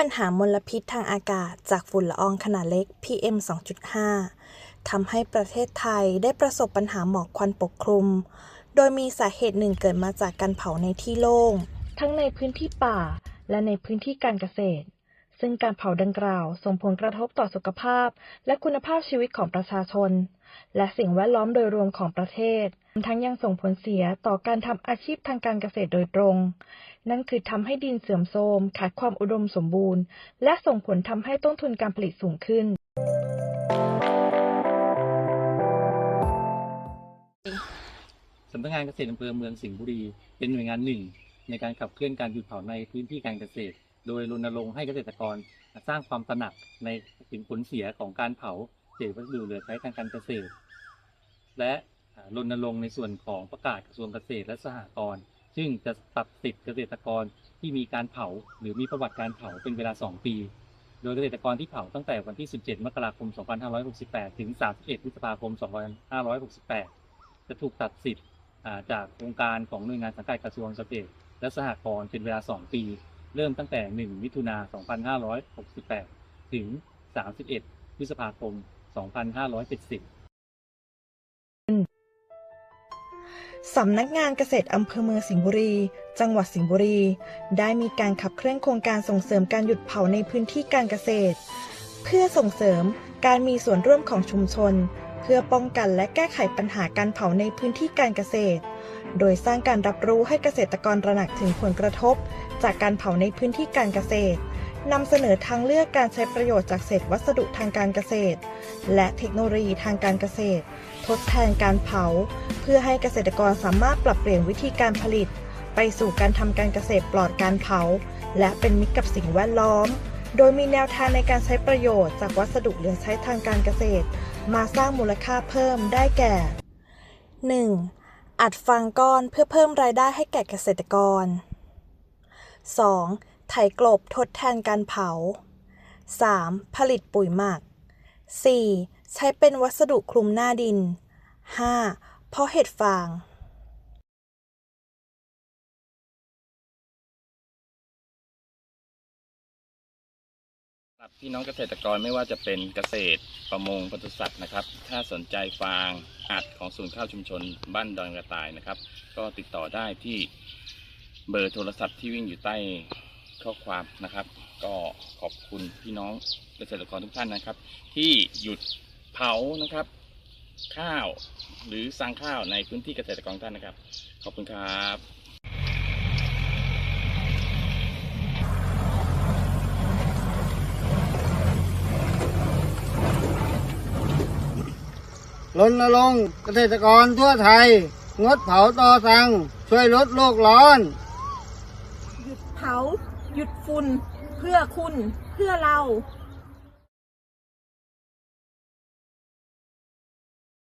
ัญหามลพิษทางอากาศจากฝุ่นละอองขนาดเล็ก PM 2.5 ทำให้ประเทศไทยได้ประสบปัญหาหมอกควันปกคลุม โดยมีสาเหตุหนึ่งเกิดมาจากการเผาในที่โล่ง ทั้งในพื้นที่ป่าและในพื้นที่การเกษตร ซึ่งการเผาดังกล่าวส่งผลกระทบต่อสุขภาพ และคุณภาพชีวิตของประชาชน และสิ่งแวดล้อมโดยรวมของประเทศ ทั้งยังส่งผลเสียต่อการทำอาชีพทางการเกษตรโดยตรง นั่นคือทำให้ดินเสื่อมโทรมขาดความอุดมสมบูรณ์ และส่งผลทำให้ต้นทุนการผลิตสูงขึ้นสำนักงานเกษตรอำเภอเมืองสิงห์บุรี เป็นหน่วยงานหนึ่ง ในการขับเคลื่อนการหยุดเผาในพื้นที่การเกษตร โดยรณรงค์ให้เกษตรกรสร้างความตระหนักในถึงผลเสียของการเผาเศษวัสดุเหลือใช้ทางการเกษตร และรณรงค์ในส่วนของประกาศกระทรวงเกษตรและสหกรณ์ซึ่งจะตัดสิทธิเกษตรกรที่มีการเผา หรือมีประวัติการเผาเป็นเวลา 2 ปี โดยเกษตรกรที่เผาตั้งแต่วันที่ 17 มกราคม 2568 ถึง 31 พฤษภาคม 2568 จะถูกตัดสิทธิ์จากโครงการของหน่วยงานสังกัดกระทรวงเกษตรและสหกรณ์เป็นเวลา 2 ปี เริ่มตั้งแต่ 1 มิถุนา 2568 ถึง 31 พฤษภาคม 2570 สำนักงานเกษตรอำเภอเมืองสิงห์บุรี จังหวัดสิงห์บุรี ได้มีการขับเคลื่อนโครงการส่งเสริมการหยุดเผาในพื้นที่การเกษตร เพื่อส่งเสริมการมีส่วนร่วมของชุมชน เพื่อป้องกันและแก้ไขปัญหาการเผาในพื้นที่การเกษตร โดยสร้างการรับรู้ให้เกษตรกรระหนักถึงผลกระทบ จากการเผาในพื้นที่การเกษตรนำเสนอทางเลือกการใช้ประโยชน์จากเศษวัสดุทางการเกษตร และเทคโนโลยีทางการเกษตร ทดแทนการเผา เพื่อให้เกษตรกรสามารถปรับเปลี่ยนวิธีการผลิต ไปสู่การทำการเกษตรปลอดการเผา และเป็นมิตรกับสิ่งแวดล้อม โดยมีแนวทางในการใช้ประโยชน์จากวัสดุเหลือใช้ทางการเกษตร มาสร้างมูลค่าเพิ่มได้แก่ 1. อัดฟางก้อนเพื่อเพิ่มรายได้ให้แก่เกษตรกร 2. ไถกลบทดแทนการเผา 3. ผลิตปุ๋ยหมัก 4. ใช้เป็นวัสดุคลุมหน้าดิน 5. เพาะเห็ดฟาง สำหรับพี่น้องเกษตรกรไม่ว่าจะเป็นเกษตรประมงปศุสัตว์นะครับ ถ้าสนใจฟางอัดของศูนย์ข้าวชุมชนบ้านดอนกระต่ายนะครับ ก็ติดต่อได้ที่เบอร์โทรศัพท์ที่วิ่งอยู่ใต้ข้อความนะครับ ก็ขอบคุณพี่น้องเกษตรกรทุกท่านนะครับ ที่หยุดเผานะครับ ข้าวหรือสร้างข้าวในพื้นที่เกษตรกรท่านนะครับ ขอบคุณครับ รณรงค์เกษตรกรทั่วไทย งดเผาตอสัง ช่วยลดโลกร้อน หยุดเผา หยุดฝุ่น เพื่อคุณ เพื่อเรา